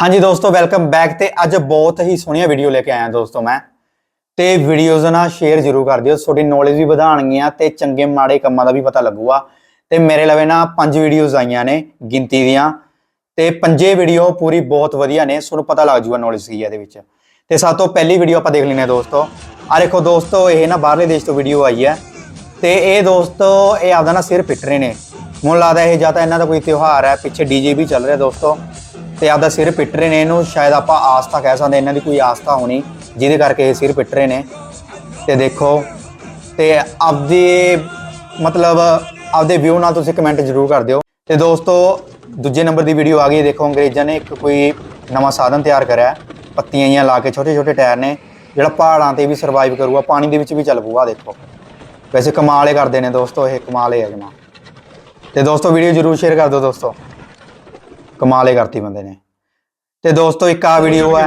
ਹਾਂਜੀ ਦੋਸਤੋ welcome back ਤੇ ਅੱਜ ਬਹੁਤ ਹੀ ਸੋਹਣੀਆਂ ਵੀਡੀਓ ਲੈ ਕੇ ਆਇਆ ਦੋਸਤੋ ਮੈਂ। ਤੇ ਵੀਡੀਓਜ਼ ਨਾ ਸ਼ੇਅਰ ਜ਼ਰੂਰ ਕਰ ਦਿਓ, ਤੁਹਾਡੀ ਨੌਲੇਜ ਵੀ ਵਧਾਣਗੀਆਂ ਤੇ ਚੰਗੇ ਮਾੜੇ ਕੰਮਾਂ ਦਾ ਵੀ ਪਤਾ ਲੱਗੂਗਾ। ਤੇ ਮੇਰੇ ਲਵੇ ਨਾ ਪੰਜ ਵੀਡੀਓਜ਼ ਆਈਆਂ ਨੇ ਗਿਣਤੀ ਦੀਆਂ। ਤੇ ਪੰਜੇ ਵੀਡੀਓ ਪੂਰੀ ਬਹੁਤ ਵਧੀਆ ਨੇ, ਤੁਹਾਨੂੰ ਪਤਾ ਲੱਗ ਜੂਗਾ ਨੌਲੇਜ ਕੀ ਹੈ ਇਹਦੇ ਵਿੱਚ। ਤੇ ਸਭ ਤੋਂ ਪਹਿਲੀ ਵੀਡੀਓ ਆਪਾਂ ਦੇਖ ਲੈਨੇ ਆ ਦੋਸਤੋ। ਆ ਦੇਖੋ ਦੋਸਤੋ, ਇਹ ਨਾ ਬਾਹਰਲੇ ਦੇਸ਼ ਤੋਂ ਵੀਡੀਓ ਆਈ ਹੈ। ਤੇ ਇਹ ਦੋਸਤੋ, ਇਹ ਆਪਦਾ ਨਾ ਸਿਰ ਪਿੱਟ ਰਹੇ ਨੇ। ਮੈਨੂੰ ਲੱਗਦਾ ਇਹ ਜਾਂ ਤਾਂ ਇਹਨਾਂ ਦਾ ਕੋਈ ਤਿਉਹਾਰ ਹੈ, ਪਿੱਛੇ ਡੀਜੇ ਵੀ ਚੱਲ ਰਿਹਾ ਦੋਸਤੋ। ਤੇ ਆਪਦਾ ਸਿਰ ਪਿੱਟ ਰਹੇ ਨੇ, ਇਹਨੂੰ ਸ਼ਾਇਦ ਆਪਾਂ ਆਸਥਾ ਕਹਿ ਸਕਦੇ ਇਹਨਾਂ ਦੀ ਕੋਈ ਆਸਥਾ ਹੋਣੀ, ਜਿਹਦੇ ਕਰਕੇ ਇਹ ਸਿਰ ਪਿੱਟ ਰਹੇ ਨੇ। ਤੇ ਦੇਖੋ, ਤੇ ਆਪਦੇ ਮਤਲਬ ਆਪਦੇ ਵਿਊ ਨਾਲ ਤੁਸੀਂ ਕਮੈਂਟ ਜ਼ਰੂਰ ਕਰ ਦਿਓ। ਤੇ ਦੋਸਤੋ, ਦੂਜੇ ਨੰਬਰ ਦੀ ਵੀਡੀਓ ਆ ਗਈ ਦੇਖੋ ਅੰਗਰੇਜ਼ਾਂ ਨੇ ਇੱਕ ਕੋਈ ਨਵਾਂ ਸਾਧਨ ਤਿਆਰ ਕਰਿਆ ਪੱਤੀਆਂ ਜਿਹੀਆਂ ਲਾ ਕੇ ਛੋਟੇ ਛੋਟੇ ਟਾਇਰ ਨੇ, ਜਿਹੜਾ ਪਹਾੜਾਂ ਤੇ ਵੀ ਸਰਵਾਈਵ ਕਰੂਗਾ, ਪਾਣੀ ਦੇ ਵਿੱਚ ਵੀ ਚੱਲ ਪਊਗਾ ਦੇਖੋ। ਵੈਸੇ ਕਮਾਲ ਹੀ ਕਰਦੇ ਨੇ ਦੋਸਤੋ, ਇਹ ਕਮਾਲ ਹੀ ਹੈ ਜਮਾ। ਤੇ ਦੋਸਤੋ ਵੀਡੀਓ ਜ਼ਰੂਰ ਸ਼ੇਅਰ ਕਰ ਦਿਓ ਦੋਸਤੋ। ਕਮਾਲ ਕਰਤੀ ਬੰਦੇ ਨੇ। ਤੇ ਦੋਸਤੋ ਇੱਕ ਆ ਵੀਡੀਓ ਹੈ।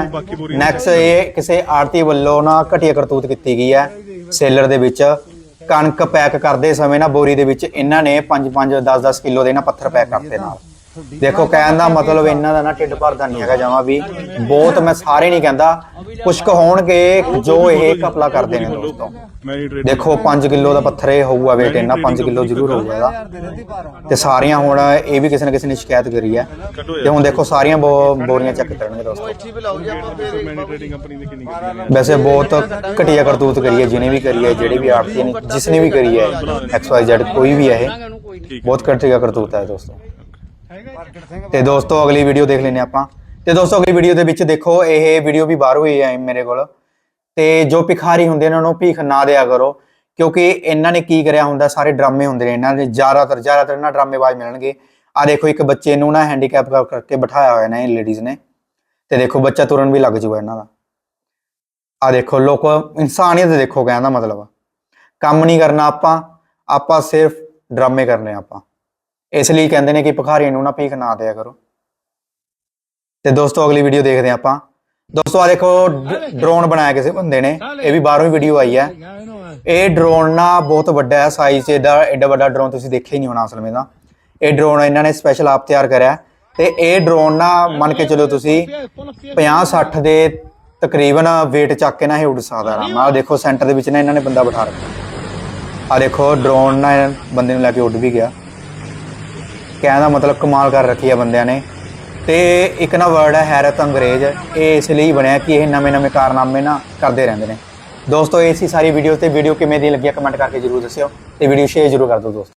ਨੈਕਸਟ ਇਹ ਕਿਸੇ ਆੜਤੀ ਵੱਲੋਂ ਨਾ ਘਟੀਆ ਕਰਤੂਤ ਕੀਤੀ ਗਈ ਹੈ। ਸੇਲਰ ਦੇ ਵਿੱਚ ਕਣਕ ਪੈਕ ਕਰਦੇ ਸਮੇਂ ਨਾ ਬੋਰੀ ਦੇ ਵਿੱਚ ਇਹਨਾਂ ਨੇ 5-5 10-10 ਕਿਲੋ ਦੇ ਨਾ ਪੱਥਰ ਪੈਕ ਕਰਤੇ ਨਾਲ। ਦੇਖੋ ਕਹਿਣ ਦਾ ਮਤਲਬ ਇਹਨਾਂ ਦਾ ਨਾ ਢਿੱਡ ਭਰਦਾ ਨਹੀਂ ਹੈਗਾ ਜਮਾ ਵੀ। ਬਹੁਤ ਮੈਂ ਸਾਰੇ ਨਹੀਂ ਕਹਿੰਦਾ। ਕੁਝ ਕੁ ਹੋਣਗੇ ਜੋ ਇਹ ਕਪਲਾ ਕਰਦੇ ਨੇ ਦੋਸਤੋ। ਦੇਖੋ 5 ਕਿਲੋ ਦਾ ਪੱਥਰ ਇਹ ਹੋਊਗਾ weight ਇਹਨਾਂ 5 ਕਿਲੋ ਜ਼ਰੂਰ ਹੋਊਗਾ ਇਹਦਾ। ਤੇ ਸਾਰੀਆਂ ਹੁਣ ਇਹ ਵੀ ਕਿਸੇ ਨਾ ਕਿਸੇ ਨੇ ਸ਼ਿਕਾਇਤ ਕਰੀ ਹੈ। ਤੇ ਹੁਣ ਦੇਖੋ ਸਾਰੀਆਂ ਬੋ- ਬੋਰੀਆਂ ਚੈੱਕ ਕਰਨਗੇ ਦੋਸਤੋ। ਵੈਸੇ ਬਹੁਤ ਘਟੀਆ ਕਰਤੂਤ ਕਰੀ ਹੈ ਜਿਹਨੇ ਵੀ ਕਰੀ ਹੈ ਜਿਹੜੇ ਵੀ ਆੜਤੀ ਨੇ ਜਿਸ ਨੇ ਵੀ ਕਰੀ ਹੈ ਐਕਸ ਵਾਈ ਜ਼ੈਡ ਕੋਈ ਵੀ ਹੈ ਇਹ। ਬਹੁਤ ਘਟੀਆ ਕਰਤੂਤ ਹੈ ਦੋਸਤੋ। ਤੇ ਦੋਸਤੋ ਅਗਲੀ ਵੀਡੀਓ ਦੇਖ ਲੈਨੇ ਆਪਾਂ। ਤੇ ਦੋਸਤੋ ਅਗਲੀ ਵੀਡੀਓ ਦੇ ਵਿੱਚ ਦੇਖੋ ਇਹ ਵੀਡੀਓ ਵੀ ਬਾਹਰੋਂ ਹੀ ਹੈ ਮੇਰੇ ਕੋਲ। ਤੇ ਜੋ ਭਿਖਾਰੀ ਹੁੰਦੇ ਨੇ ਉਹਨਾਂ ਨੂੰ ਭੀਖ ਨਾ ਦਿਆ ਕਰੋ ਕਿਉਂਕਿ ਇਹਨਾਂ ਨੇ ਕੀ ਕਰਿਆ ਹੁੰਦਾ ਸਾਰੇ ਡਰਾਮੇ ਹੁੰਦੇ ਨੇ ਇਹਨਾਂ ਦੇ। ਜ਼ਿਆਦਾਤਰ ਜ਼ਿਆਦਾਤਰ ਨਾ ਡਰਾਮੇਬਾਜ਼ ਮਿਲਣਗੇ। ਆ ਦੇਖੋ ਇੱਕ ਬੱਚੇ ਨੂੰ ਨਾ ਹੈਂਡੀਕੈਪ ਕਰ ਕਰਕੇ ਬਿਠਾਇਆ ਹੋਇਆ ਨੇ ਇਹ ਲੇਡੀਜ਼ ਨੇ। ਤੇ ਦੇਖੋ ਬੱਚਾ ਤੁਰਨ ਵੀ ਲੱਗ ਜੂਗਾ ਇਹਨਾਂ ਦਾ। ਆ ਦੇਖੋ ਲੋਕ ਇਨਸਾਨੀਅਤ ਦੇਖੋ ਕਹਿਣ ਦਾ ਮਤਲਬ। ਕੰਮ ਨਹੀਂ ਕਰਨਾ ਆਪਾਂ ਆਪਾਂ ਸਿਰਫ ਡਰਾਮੇ ਕਰਨੇ ਆਪਾਂ। ਇਸ ਲਈ ਕਹਿੰਦੇ ਨੇ ਕਿ ਭਿਖਾਰੀ ਨੂੰ ਨਾ ਭੀਖ ਨਾ ਦਿਆ ਕਰੋ। ਤੇ ਦੋਸਤੋ, ਅਗਲੀ ਵੀਡੀਓ ਦੇਖਦੇ ਹਾਂ ਆਪਾਂ। ਦੋਸਤੋ ਆ ਦੇਖੋ ਡਰੋਨ ਬਣਾਇਆ ਕਿਸੇ ਬੰਦੇ ਨੇ। ਇਹ ਵੀ ਬਾਹਰੋਂ ਵੀਡੀਓ ਆਈ ਹੈ। ਇਹ ਡਰੋਨ ਨਾ ਬਹੁਤ ਵੱਡਾ ਹੈ ਸਾਈਜ਼ 'ਚ ਇਹਦਾ ਐਡਾ ਵੱਡਾ ਡਰੋਨ ਤੁਸੀਂ ਦੇਖਿਆ ਹੀ ਨਹੀਂ ਹੋਣਾ ਅਸਲ ਵਿੱਚ ਨਾ ਇਹ ਡਰੋਨ ਇਹਨਾਂ ਨੇ ਸਪੈਸ਼ਲ ਆਪ ਤਿਆਰ ਕਰਿਆ ਹੈ। ਤੇ ਇਹ ਡਰੋਨ ਨਾ ਮੰਨ ਕੇ ਚਲੋ ਤੁਸੀਂ 50 60 ਦੇ ਤਕਰੀਬਨ weight ਚੱਕ ਕੇ ਨਾ ਇਹ ਉੱਡ ਸਕਦਾ ਆਰਾਮ ਨਾਲ। ਆਹ ਦੇਖੋ ਸੈਂਟਰ ਦੇ ਵਿੱਚ ਨਾ ਇਹਨਾਂ ਨੇ ਬੰਦਾ ਬਿਠਾ ਰੱਖਿਆ। ਆ ਦੇਖੋ ਡਰੋਨ ਨਾ ਇਹ ਬੰਦੇ ਨੂੰ ਲੈ ਕੇ ਉੱਡ ਵੀ ਗਿਆ। ਕਹਿਣ ਦਾ ਮਤਲਬ ਕਮਾਲ ਕਰ ਰੱਖੀ ਆ ਬੰਦਿਆਂ ਨੇ। ਤੇ ਇੱਕ ਨਾ ਵਰਡ ਹੈ ਹੈਰਤ ਅੰਗਰੇਜ਼। ਇਹ ਇਸ ਲਈ ਬਣਿਆ ਕਿ ਇਹ ਨਵੇਂ ਨਵੇਂ ਕਾਰਨਾਮੇ ਨਾ ਕਰਦੇ ਰਹਿੰਦੇ ਨੇ। ਦੋਸਤੋ ਇਹ ਸੀ ਸਾਰੀ ਵੀਡੀਓ ਤੇ ਵੀਡੀਓ ਕਿਵੇਂ ਦੀ ਲੱਗੀ ਕਮੈਂਟ ਕਰਕੇ ਜਰੂਰ ਦੱਸਿਓ। ਤੇ ਵੀਡੀਓ ਸ਼ੇਅਰ ਜਰੂਰ ਕਰ ਦਿਓ ਦੋਸਤੋ।